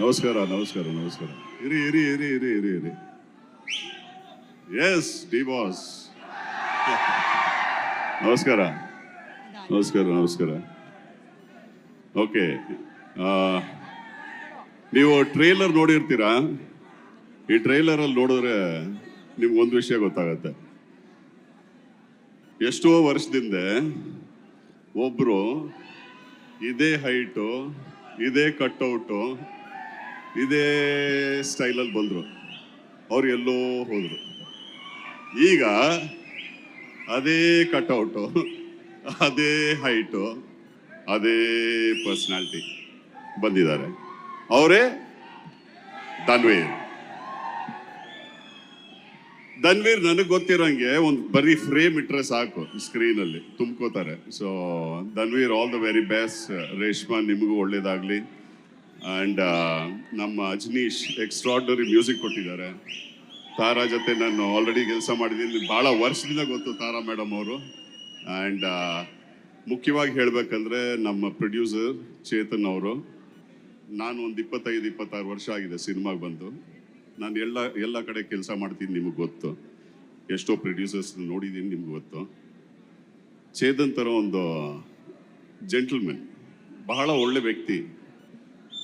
ನಮಸ್ಕಾರ ನಮಸ್ಕಾರ ನಮಸ್ಕಾರ. ಇರಿ ಇರಿ ಇರಿ ಇರಿ ಇರಿ ಇರಿ. ಎಸ್ ಡಿ ಬಾಸ್ ನಮಸ್ಕಾರ ನಮಸ್ಕಾರ. ನಮಸ್ಕಾರ ಓಕೆ ನೀವು ಟ್ರೈಲರ್ ನೋಡಿರ್ತೀರಾ? ಈ ಟ್ರೈಲರಲ್ಲಿ ನೋಡಿದ್ರೆ ನಿಮ್ಗೆ ಒಂದು ವಿಷಯ ಗೊತ್ತಾಗತ್ತೆ. ಎಷ್ಟೋ ವರ್ಷದಿಂದ ಒಬ್ಬರು ಇದೇ ಹೈಟು ಇದೇ ಕಟ್ಔಟು ಇದೇ ಸ್ಟೈಲಲ್ಲಿ ಬಂದರು. ಅವ್ರು ಎಲ್ಲೋ ಹೋದರು. ಈಗ ಅದೇ ಕಟೌಟು, ಅದೇ ಹೈಟು, ಅದೇ ಪರ್ಸ್ನಾಲಿಟಿ ಬಂದಿದ್ದಾರೆ. ಅವರೇ ದನ್ವೀರ್ ಧನ್ವೀರ್ ನನಗೆ ಗೊತ್ತಿರೋಂಗೆ ಒಂದು ಬರೀ ಫ್ರೇಮ್ ಇಟ್ಟರೆ ಸಾಕು ಸ್ಕ್ರೀನಲ್ಲಿ ತುಂಬ್ಕೋತಾರೆ. So Dhanveer all the very best Reshma ನಿಮಗೂ ಒಳ್ಳೇದಾಗಲಿ. ಆ್ಯಂಡ್ ನಮ್ಮ ಅಜ್ನೀಶ್ ಎಕ್ಸ್ಟ್ರಾರ್ಡನರಿ ಮ್ಯೂಸಿಕ್ ಕೊಟ್ಟಿದ್ದಾರೆ. ತಾರಾ ಜೊತೆ ನಾನು ಆಲ್ರೆಡಿ ಕೆಲಸ ಮಾಡಿದ್ದೀನಿ. ಭಾಳ ವರ್ಷದಿಂದ ಗೊತ್ತು ತಾರಾ ಮೇಡಮ್ ಅವರು. ಆ್ಯಂಡ್ ಮುಖ್ಯವಾಗಿ ಹೇಳಬೇಕಂದ್ರೆ ನಮ್ಮ ಪ್ರೊಡ್ಯೂಸರ್ ಚೇತನ್ ಅವರು. ನಾನು ಒಂದು ಇಪ್ಪತ್ತೈದು, ಇಪ್ಪತ್ತಾರು ವರ್ಷ ಆಗಿದೆ ಸಿನಿಮಾಗೆ ಬಂದು. ನಾನು ಎಲ್ಲ ಎಲ್ಲ ಕಡೆ ಕೆಲಸ ಮಾಡ್ತೀನಿ ನಿಮಗೆ ಗೊತ್ತು. ಎಷ್ಟೋ ಪ್ರೊಡ್ಯೂಸರ್ಸ್ ನೋಡಿದ್ದೀನಿ ನಿಮ್ಗೆ ಗೊತ್ತು. ಚೇತನ್ ಥರ ಒಂದು ಜೆಂಟಲ್ಮೆನ್ ಬಹಳ ಒಳ್ಳೆ ವ್ಯಕ್ತಿ.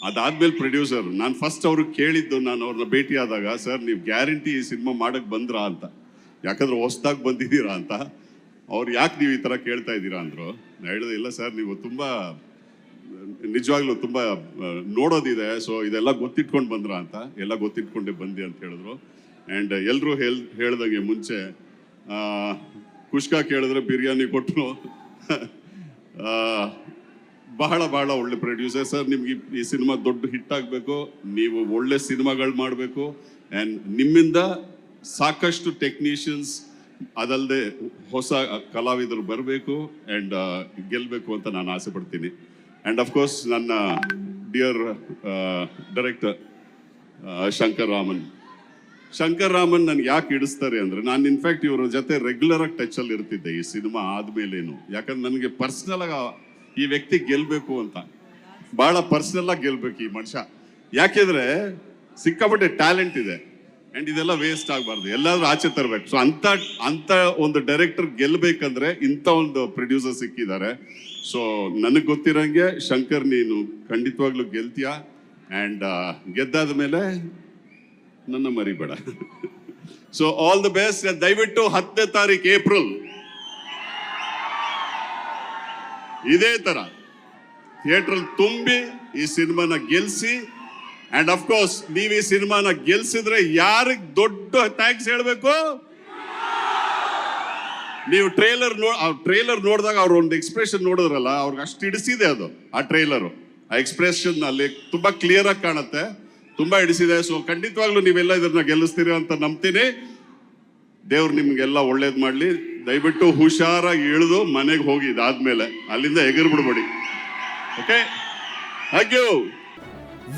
ಅದಾದ್ಮೇಲೆ ಪ್ರೊಡ್ಯೂಸರ್ ನಾನು ಫಸ್ಟ್ ಅವ್ರಿಗೆ ಕೇಳಿದ್ದು, ನಾನು ಅವ್ರನ್ನ ಭೇಟಿ ಆದಾಗ ಸರ್ ನೀವು ಗ್ಯಾರಂಟಿ ಈ ಸಿನಿಮಾ ಮಾಡಕ್ ಬಂದ್ರಾ ಅಂತ. ಯಾಕಂದ್ರೆ ಹೊಸ್ದಾಗಿ ಬಂದಿದ್ದೀರಾ ಅಂತ. ಅವ್ರು ಯಾಕೆ ನೀವು ಈ ಥರ ಕೇಳ್ತಾ ಇದ್ದೀರಾ ಅಂದ್ರು. ನಾನು ಹೇಳಿದೆ, ಇಲ್ಲ ಸರ್ ನೀವು ತುಂಬ, ನಿಜವಾಗ್ಲೂ ತುಂಬ ನೋಡೋದಿದೆ. ಸೊ ಇದೆಲ್ಲ ಗೊತ್ತಿಟ್ಕೊಂಡು ಬಂದ್ರ ಅಂತ. ಎಲ್ಲ ಗೊತ್ತಿಟ್ಕೊಂಡೆ ಬಂದೆ ಅಂತ ಹೇಳಿದ್ರು. ಆ್ಯಂಡ್ ಎಲ್ಲರೂ ಹೇಳ್, ಹೇಳ್ದಂಗೆ ಮುಂಚೆ ಕುಷ್ಕ ಕೇಳಿದ್ರೆ ಬಿರಿಯಾನಿ ಕೊಟ್ಟರು ಬಹಳ ಬಹಳ ಒಳ್ಳೆ ಪ್ರೊಡ್ಯೂಸರ್ ಸರ್, ನಿಮ್ಗೆ ಈ- ಸಿನಿಮಾ ದೊಡ್ಡ ಹಿಟ್ ಆಗಬೇಕು, ನೀವು ಒಳ್ಳೆ ಸಿನಿಮಾಗಳು ಮಾಡಬೇಕು ಆ್ಯಂಡ್ ನಿಮ್ಮಿಂದ ಸಾಕಷ್ಟು ಟೆಕ್ನಿಷಿಯನ್ಸ್ ಅದಲ್ಲದೆ ಹೊಸ ಕಲಾವಿದರು ಬರಬೇಕು ಆ್ಯಂಡ್ ಗೆಲ್ಲಬೇಕು ಅಂತ ನಾನು ಆಸೆ ಪಡ್ತೀನಿ. ಆ್ಯಂಡ್ ಅಫ್ಕೋರ್ಸ್ ನನ್ನ ಡಿಯರ್ ಡೈರೆಕ್ಟರ್ ಶಂಕರ್ ರಾಮನ್ ಶಂಕರ್ ರಾಮನ್ ನನ್ಗೆ ಯಾಕೆ ಇಡಿಸ್ತಾರೆ ಅಂದ್ರೆ, ನಾನು ಇನ್ಫ್ಯಾಕ್ಟ್ ಇವ್ರ ಜೊತೆ ರೆಗ್ಯುಲರ್ ಆಗಿ ಟಚ್ ಅಲ್ಲಿ ಇರ್ತಿದ್ದೆ ಈ ಸಿನಿಮಾ ಆದಮೇಲೇನು. ಯಾಕಂದ್ರೆ ನನಗೆ ಪರ್ಸನಲ್ ಆಗಿ ಆ- ಈ ವ್ಯಕ್ತಿ ಗೆಲ್ಬೇಕು ಅಂತ. ಬಹಳ ಪರ್ಸನಲ್ ಆಗಿ ಗೆಲ್ಬೇಕು ಈ ಮನುಷ್ಯ. ಯಾಕೆಂದ್ರೆ ಸಿಕ್ಕಾಪಟ್ಟೆ ಟ್ಯಾಲೆಂಟ್ ಇದೆ. ಅಂಡ್ ಇದೆಲ್ಲ ವೇಸ್ಟ್ ಆಗಬಾರ್ದು. ಎಲ್ಲಾದ್ರೂ ಆಚೆ ತರಬೇಕು. ಸೊ ಅಂತ ಅಂತ ಒಂದು ಡೈರೆಕ್ಟರ್ ಗೆಲ್ಬೇಕಂದ್ರೆ ಇಂಥ ಒಂದು ಪ್ರೊಡ್ಯೂಸರ್ ಸಿಕ್ಕಿದ್ದಾರೆ. ಸೊ ನನಗೆ ಗೊತ್ತಿರಂಗೆ ಶಂಕರ್, ನೀನು ಖಂಡಿತವಾಗ್ಲೂ ಗೆಲ್ತೀಯ? ಅಂಡ್ ಗೆದ್ದಾದ ಮೇಲೆ ನನ್ನ ಮರಿಬೇಡ. ಸೊ ಆಲ್ ದ ಬೆಸ್ಟ್ ದಯವಿಟ್ಟು ಹತ್ತನೇ ತಾರೀಕು ಏಪ್ರಿಲ್. ಇದೇ ತರ ಥಿಯೇಟ್ರಲ್ಲಿ ತುಂಬಿ ಈ ಸಿನಿಮಾನ ಗೆಲ್ಸಿ ಅಂಡ್ ಅಫ್ಕೋರ್ಸ್ ನೀವು ಈ ಸಿನಿಮಾನ ಗೆಲ್ಸಿದ್ರೆ ಯಾರಿಗೆ ದೊಡ್ಡ ಥ್ಯಾಂಕ್ಸ್ ಹೇಳಬೇಕು? ನೀವು ಟ್ರೇಲರ್ ನೋ ಟ್ರೇಲರ್ ನೋಡಿದಾಗ ಅವ್ರ ಒಂದು ಎಕ್ಸ್ಪ್ರೆಷನ್ ನೋಡಿದ್ರಲ್ಲ, ಅವ್ರಿಗೆ ಅಷ್ಟು ಹಿಡಿಸಿದೆ ಅದು, ಆ ಟ್ರೇಲರು ಆ ಎಕ್ಸ್ಪ್ರೆಷನ್ ಅಲ್ಲಿ ತುಂಬಾ ಕ್ಲಿಯರ್ ಆಗಿ ಕಾಣುತ್ತೆ, ತುಂಬಾ ಹಿಡಿಸಿದೆ. ಸೊ ಖಂಡಿತವಾಗ್ಲೂ ನೀವೆಲ್ಲ ಇದನ್ನ ಗೆಲ್ಲಿಸ್ತೀರಿ ಅಂತ ನಂಬ್ತೀನಿ. ದೇವ್ರು ನಿಮ್ಗೆಲ್ಲ ಒಳ್ಳೇದು ಮಾಡ್ಲಿ. ದಯವಿಟ್ಟು ಹುಷಾರಾಗಿ ಇಳಿದು ಮನೆಗೆ ಹೋಗಿ ಇದಾದ್ಮೇಲೆ ಅಲ್ಲಿಂದ ಎಗರ್ ಬಿಡ್ಬೇಡಿ okay thank you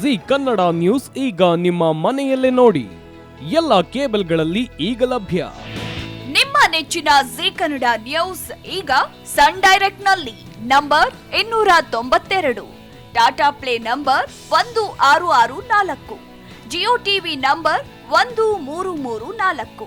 Zee Kannada news ಈಗ ನಿಮ್ಮ ಮನೆಯಲ್ಲೇ ನೋಡಿ. ಎಲ್ಲ ಕೇಬಲ್ಗಳಲ್ಲಿ ಈಗ ಲಭ್ಯ. ನಿಮ್ಮ ನೆಚ್ಚಿನ ಜಿ ಕನ್ನಡ ನ್ಯೂಸ್ ಈಗ ಸನ್ ಡೈರೆಕ್ಟ್ನಲ್ಲಿ ನಂಬರ್ ಇನ್ನೂರ ತೊಂಬತ್ತೆರಡು. ಟಾಟಾ ಪ್ಲೇ ನಂಬರ್ ಒಂದು ಆರು ಆರು ನಾಲ್ಕು. ಜಿಯೋ ಟಿವಿ ನಂಬರ್ ಒಂದು ಮೂರು ಮೂರು ನಾಲ್ಕು.